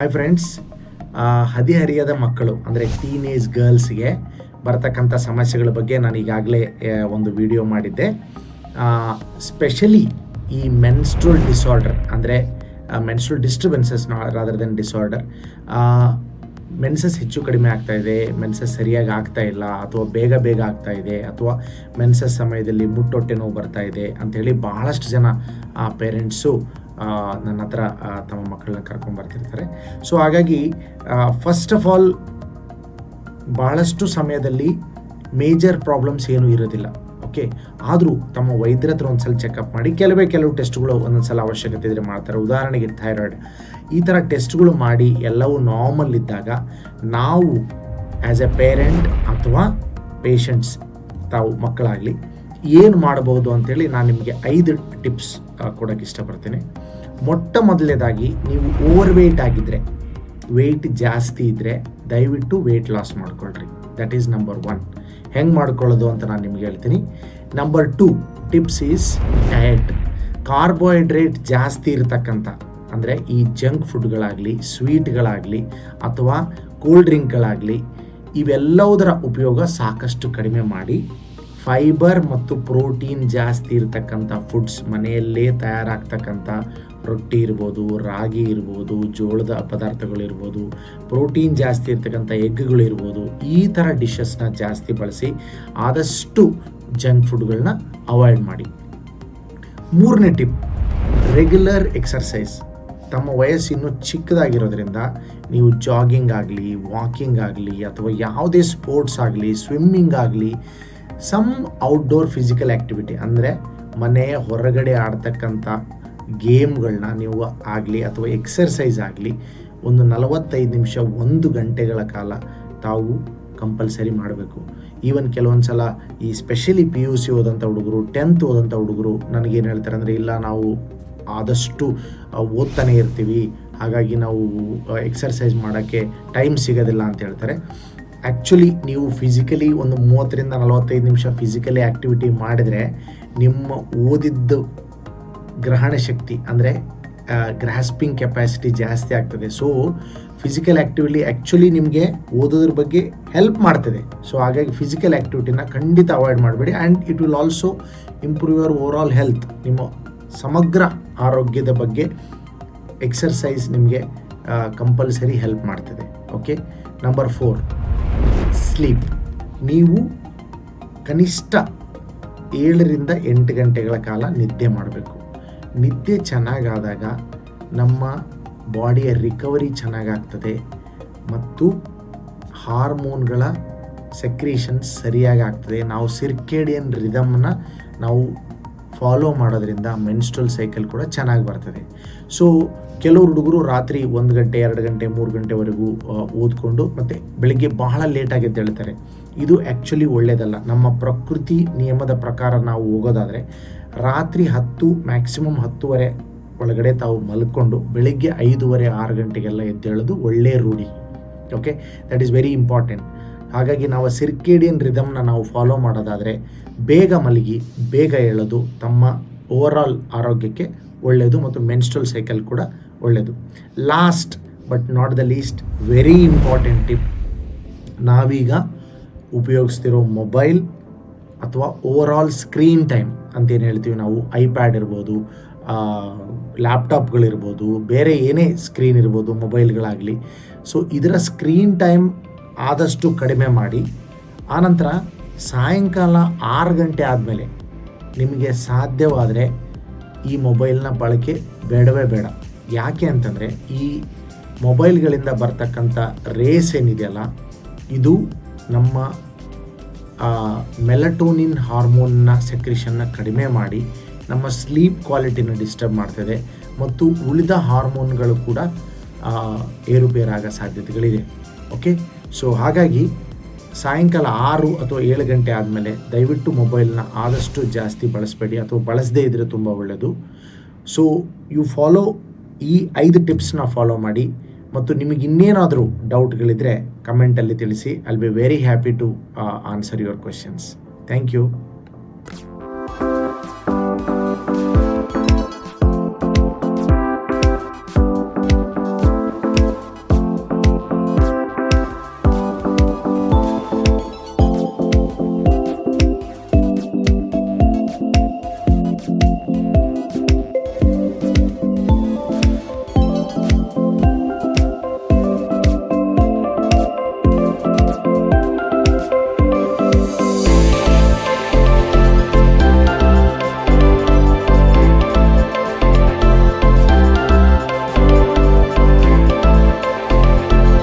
Hi friends ಹದಿಹರಿಯದ ಮಕ್ಕಳು, ಅಂದರೆ teenage ಗರ್ಲ್ಸ್ಗೆ ಬರ್ತಕ್ಕಂಥ ಸಮಸ್ಯೆಗಳ ಬಗ್ಗೆ ನಾನು ಈಗಾಗಲೇ ಒಂದು ವಿಡಿಯೋ ಮಾಡಿದ್ದೆ. ಸ್ಪೆಷಲಿ ಈ ಮೆನ್ಸ್ಟ್ರಲ್ ಡಿಸಾರ್ಡರ್ ಅಂದರೆ menstrual disturbances rather than disorder menses ಹೆಚ್ಚು ಕಡಿಮೆ ಆಗ್ತಾ ಇದೆ ಮೆನ್ಸಸ್ ಸರಿಯಾಗಿ ಆಗ್ತಾ ಇಲ್ಲ, ಅಥವಾ ಬೇಗ ಬೇಗ ಆಗ್ತಾ ಇದೆ, ಅಥವಾ ಮೆನ್ಸಸ್ ಸಮಯದಲ್ಲಿ ಮುಟ್ಟೊಟ್ಟೆ ನೋವು ಬರ್ತಾ ಇದೆ ಅಂಥೇಳಿ ಬಹಳಷ್ಟು ಜನ ಪೇರೆಂಟ್ಸು ನನ್ನ ಹತ್ರ ತಮ್ಮ ಮಕ್ಕಳನ್ನ ಕರ್ಕೊಂಡು ಬರ್ತಿರ್ತಾರೆ. ಸೊ ಹಾಗಾಗಿ ಫಸ್ಟ್ ಆಫ್ ಆಲ್ ಭಾಳಷ್ಟು ಸಮಯದಲ್ಲಿ ಮೇಜರ್ ಪ್ರಾಬ್ಲಮ್ಸ್ ಏನೂ ಇರೋದಿಲ್ಲ ಓಕೆ ಆದರೂ ತಮ್ಮ ವೈದ್ಯರ ಹತ್ರ ಒಂದ್ಸಲ ಚೆಕಪ್ ಮಾಡಿ, ಕೆಲವೇ ಕೆಲವು ಟೆಸ್ಟ್ಗಳು ಒಂದೊಂದ್ಸಲ ಅವಶ್ಯಕತೆ ಇದ್ರೆ ಮಾಡ್ತಾರೆ. ಉದಾಹರಣೆಗೆ ಥೈರಾಯ್ಡ್ ಈ ಥರ ಟೆಸ್ಟ್ಗಳು ಮಾಡಿ ಎಲ್ಲವೂ ನಾರ್ಮಲ್ ಇದ್ದಾಗ, ನಾವು ಆ್ಯಸ್ ಎ ಪೇರೆಂಟ್ ಅಥವಾ ಪೇಷಂಟ್ಸ್ ತಾವು ಮಕ್ಕಳಾಗಲಿ, ಏನು ಮಾಡ್ಬೋದು ಅಂತೇಳಿ ನಾನು ನಿಮಗೆ ಐದು ಟಿಪ್ಸ್ ಕೊಡೋಕ್ಕೆ ಇಷ್ಟಪಡ್ತೇನೆ. ಮೊಟ್ಟ ಮೊದಲನೇದಾಗಿ ನೀವು ಓವರ್ ವೆಯ್ಟ್ ಆಗಿದ್ದರೆ ವೆಯ್ಟ್ ಜಾಸ್ತಿ ಇದ್ದರೆ ದಯವಿಟ್ಟು ವೆಯ್ಟ್ ಲಾಸ್ ಮಾಡ್ಕೊಳ್ರಿ. ದಟ್ ಈಸ್ ನಂಬರ್ ಒನ್ ಹೆಂಗೆ ಮಾಡ್ಕೊಳ್ಳೋದು ಅಂತ ನಾನು ನಿಮ್ಗೆ ಹೇಳ್ತೀನಿ. Number two tips is diet carbohydrate ಜಾಸ್ತಿ ಇರತಕ್ಕಂಥ ಅಂದರೆ ಈ ಜಂಕ್ ಫುಡ್ಗಳಾಗಲಿ ಸ್ವೀಟ್ಗಳಾಗಲಿ ಅಥವಾ ಕೂಲ್ ಡ್ರಿಂಕ್ಗಳಾಗಲಿ ಇವೆಲ್ಲವುದರ ಉಪಯೋಗ ಸಾಕಷ್ಟು ಕಡಿಮೆ ಮಾಡಿ. ಫೈಬರ್ ಮತ್ತು ಪ್ರೋಟೀನ್ ಜಾಸ್ತಿ ಇರತಕ್ಕಂಥ ಫುಡ್ಸ್ ಮನೆಯಲ್ಲೇ ತಯಾರಾಗ್ತಕ್ಕಂಥ ರೊಟ್ಟಿ ಇರ್ಬೋದು, ರಾಗಿ ಇರ್ಬೋದು, ಜೋಳದ ಪದಾರ್ಥಗಳಿರ್ಬೋದು, ಪ್ರೋಟೀನ್ ಜಾಸ್ತಿ ಇರ್ತಕ್ಕಂಥ ಎಗ್ಗಳು ಇರ್ಬೋದು ಈ ಥರ ಡಿಶಸ್ನ ಜಾಸ್ತಿ ಬಳಸಿ ಆದಷ್ಟು ಜಂಕ್ ಫುಡ್ಗಳನ್ನ ಅವಾಯ್ಡ್ ಮಾಡಿ. ಮೂರನೇ ಟಿಪ್, ರೆಗ್ಯುಲರ್ ಎಕ್ಸರ್ಸೈಸ್. ತಮ್ಮ ವಯಸ್ಸು ಇನ್ನೂ ಚಿಕ್ಕದಾಗಿರೋದ್ರಿಂದ ನೀವು ಜಾಗಿಂಗ್ ಆಗಲಿ, ವಾಕಿಂಗ್ ಆಗಲಿ, ಅಥವಾ ಯಾವುದೇ ಸ್ಪೋರ್ಟ್ಸ್ ಆಗಲಿ, ಸ್ವಿಮ್ಮಿಂಗ್ ಆಗಲಿ, ಸಮ್ ಔಟ್ಡೋರ್ ಫಿಸಿಕಲ್ ಆ್ಯಕ್ಟಿವಿಟಿ ಅಂದರೆ ಮನೆಯ ಹೊರಗಡೆ ಆಡ್ತಕ್ಕಂಥ ಗೇಮ್ಗಳನ್ನ ನೀವು ಆಗಲಿ ಅಥವಾ ಎಕ್ಸರ್ಸೈಸ್ ಆಗಲಿ ಒಂದು ನಲವತ್ತೈದು ನಿಮಿಷ ಒಂದು ಗಂಟೆಗಳ ಕಾಲ ತಾವು ಕಂಪಲ್ಸರಿ ಮಾಡಬೇಕು. ಈವನ್ ಕೆಲವೊಂದು ಸಲ ಈ ಸ್ಪೆಷಲಿ ಪಿ ಯು ಸಿ ಓದಂಥ ಹುಡುಗರು ಟೆಂತ್ ಓದಂಥ ಹುಡುಗರು ನನಗೇನು ಹೇಳ್ತಾರೆ ಅಂದರೆ, ಇಲ್ಲ ನಾವು ಆದಷ್ಟು ಓದ್ತಾನೆ ಇರ್ತೀವಿ, ಹಾಗಾಗಿ ನಾವು ಎಕ್ಸರ್ಸೈಸ್ ಮಾಡೋಕ್ಕೆ ಟೈಮ್ ಸಿಗೋದಿಲ್ಲ ಅಂತ ಹೇಳ್ತಾರೆ. ಆ್ಯಕ್ಚುಲಿ ನೀವು ಫಿಸಿಕಲಿ ಒಂದು ಮೂವತ್ತರಿಂದ ನಲವತ್ತೈದು ನಿಮಿಷ ಫಿಸಿಕಲಿ ಆ್ಯಕ್ಟಿವಿಟಿ ಮಾಡಿದರೆ ನಿಮ್ಮ ಓದಿದ್ದು ಗ್ರಹಣ ಶಕ್ತಿ, ಅಂದರೆ ಗ್ರಾಸ್ಪಿಂಗ್ ಕೆಪಾಸಿಟಿ ಜಾಸ್ತಿ ಆಗ್ತದೆ. ಸೊ ಫಿಸಿಕಲ್ ಆ್ಯಕ್ಟಿವಿಟಿ ಆ್ಯಕ್ಚುಲಿ ನಿಮಗೆ ಓದೋದ್ರ ಬಗ್ಗೆ ಹೆಲ್ಪ್ ಮಾಡ್ತದೆ. ಸೊ ಹಾಗಾಗಿ ಫಿಸಿಕಲ್ ಆ್ಯಕ್ಟಿವಿಟಿನ ಖಂಡಿತ ಅವಾಯ್ಡ್ ಮಾಡಬೇಡಿ. And it will also improve your overall health ನಿಮ್ಮ ಸಮಗ್ರ ಆರೋಗ್ಯದ ಬಗ್ಗೆ ಎಕ್ಸರ್ಸೈಸ್ ನಿಮಗೆ ಕಂಪಲ್ಸರಿ ಹೆಲ್ಪ್ ಮಾಡ್ತದೆ. ಓಕೆ ನಂಬರ್ ಫೋರ್ ಸ್ಲೀಪ್ ನೀವು ಕನಿಷ್ಠ ಏಳರಿಂದ ಎಂಟು ಗಂಟೆಗಳ ಕಾಲ ನಿದ್ದೆ ಮಾಡಬೇಕು. ನಿದ್ದೆ ಚೆನ್ನಾಗಾದಾಗ ನಮ್ಮ ಬಾಡಿಯ ರಿಕವರಿ ಚೆನ್ನಾಗಾಗ್ತದೆ ಮತ್ತು ಹಾರ್ಮೋನ್ಗಳ ಸೆಕ್ರೀಷನ್ ಸರಿಯಾಗಿ ಆಗ್ತದೆ ನಾವು ಸಿರ್ಕೇಡಿಯನ್ ರಿದಮ್ನ ನಾವು ಫಾಲೋ ಮಾಡೋದ್ರಿಂದ ಮೆನ್ಸ್ಟ್ರಲ್ ಸೈಕಲ್ ಕೂಡ ಚೆನ್ನಾಗಿ ಬರ್ತದೆ. ಸೊ ಕೆಲವು ಹುಡುಗರು ರಾತ್ರಿ ಒಂದು ಗಂಟೆ, ಎರಡು ಗಂಟೆ, ಮೂರು ಗಂಟೆವರೆಗೂ ಓದ್ಕೊಂಡು ಮತ್ತು ಬೆಳಗ್ಗೆ ಬಹಳ ಲೇಟಾಗಿ ಎದ್ದೇಳ್ತಾರೆ. ಇದು ಆ್ಯಕ್ಚುಲಿ ಒಳ್ಳೆಯದಲ್ಲ ನಮ್ಮ ಪ್ರಕೃತಿ ನಿಯಮದ ಪ್ರಕಾರ ನಾವು ಹೋಗೋದಾದರೆ ರಾತ್ರಿ ಹತ್ತು ಮ್ಯಾಕ್ಸಿಮಮ್ ಹತ್ತುವರೆ ಒಳಗಡೆ ತಾವು ಮಲ್ಕೊಂಡು ಬೆಳಿಗ್ಗೆ ಐದೂವರೆ, ಆರು ಗಂಟೆಗೆಲ್ಲ ಎದ್ದೇಳೋದು ಒಳ್ಳೆಯ ರೂಢಿ. Okay that is very important ಹಾಗಾಗಿ ನಾವು ಸಿರ್ಕೇಡಿಯನ್ ರಿದಮ್ನ ನಾವು ಫಾಲೋ ಮಾಡೋದಾದರೆ ಬೇಗ ಮಲಗಿ, ಬೇಗ ಏಳೋದು ತಮ್ಮ ಓವರಾಲ್ ಆರೋಗ್ಯಕ್ಕೆ ಒಳ್ಳೆಯದು ಮತ್ತು ಮೆನ್ಸ್ಟ್ರಲ್ ಸೈಕಲ್ ಕೂಡ ಒಳ್ಳೆಯದು. Last but not the least very important tip ನಾವೀಗ ಉಪಯೋಗಿಸ್ತಿರೋ ಮೊಬೈಲ್ ಅಥವಾ ಓವರಾಲ್ ಸ್ಕ್ರೀನ್ ಟೈಮ್ ಅಂತೇನು ಹೇಳ್ತೀವಿ ನಾವು ಐಪ್ಯಾಡ್ ಇರ್ಬೋದು ಲ್ಯಾಪ್ಟಾಪ್ಗಳಿರ್ಬೋದು ಬೇರೆ ಏನೇ ಸ್ಕ್ರೀನ್ ಇರ್ಬೋದು ಮೊಬೈಲ್ಗಳಾಗಲಿ ಸೊ ಇದರ ಸ್ಕ್ರೀನ್ ಟೈಮ್ ಆದಷ್ಟು ಕಡಿಮೆ ಮಾಡಿ, ಆನಂತರ ಸಾಯಂಕಾಲ ಆರು ಗಂಟೆ ಆದಮೇಲೆ ನಿಮಗೆ ಸಾಧ್ಯವಾದರೆ ಈ ಮೊಬೈಲ್ನ ಬಳಕೆ ಬೇಡವೇ ಬೇಡ. ಯಾಕೆ ಅಂತಂದರೆ ಈ ಮೊಬೈಲ್ಗಳಿಂದ ಬರ್ತಕ್ಕಂಥ ರೇಸ್ ಏನಿದೆಯಲ್ಲ, ಇದು ನಮ್ಮ ಮೆಲಟೋನಿನ್ ಹಾರ್ಮೋನ್ನ ಸೆಕ್ರಿಷನ್ನ ಕಡಿಮೆ ಮಾಡಿ ನಮ್ಮ ಸ್ಲೀಪ್ ಕ್ವಾಲಿಟಿನ ಡಿಸ್ಟರ್ಬ್ ಮಾಡ್ತದೆ ಮತ್ತು ಉಳಿದ ಹಾರ್ಮೋನ್ಗಳು ಕೂಡ ಏರುಪೇರಾಗೋ ಸಾಧ್ಯತೆಗಳಿದೆ. ಓಕೆ? ಸೊ, ಹಾಗಾಗಿ ಸಾಯಂಕಾಲ ಆರು ಅಥವಾ ಏಳು ಗಂಟೆ ಆದಮೇಲೆ ದಯವಿಟ್ಟು ಮೊಬೈಲ್ನ ಆದಷ್ಟು ಜಾಸ್ತಿ ಬಳಸಬೇಡಿ ಅಥವಾ ಬಳಸದೇ ಇದ್ದರೆ ತುಂಬ ಒಳ್ಳೆಯದು ಸೊ, ಯು ಫಾಲೋ ಈ ಐದು ಟಿಪ್ಸ್ನ ಫಾಲೋ ಮಾಡಿ. ಮತ್ತು ನಿಮಗೆ ಇನ್ನೇನಾದರೂ ಡೌಟ್ಗಳಿದ್ದರೆ ಕಮೆಂಟಲ್ಲಿ ತಿಳಿಸಿ. I be very happy to answer your questions thank you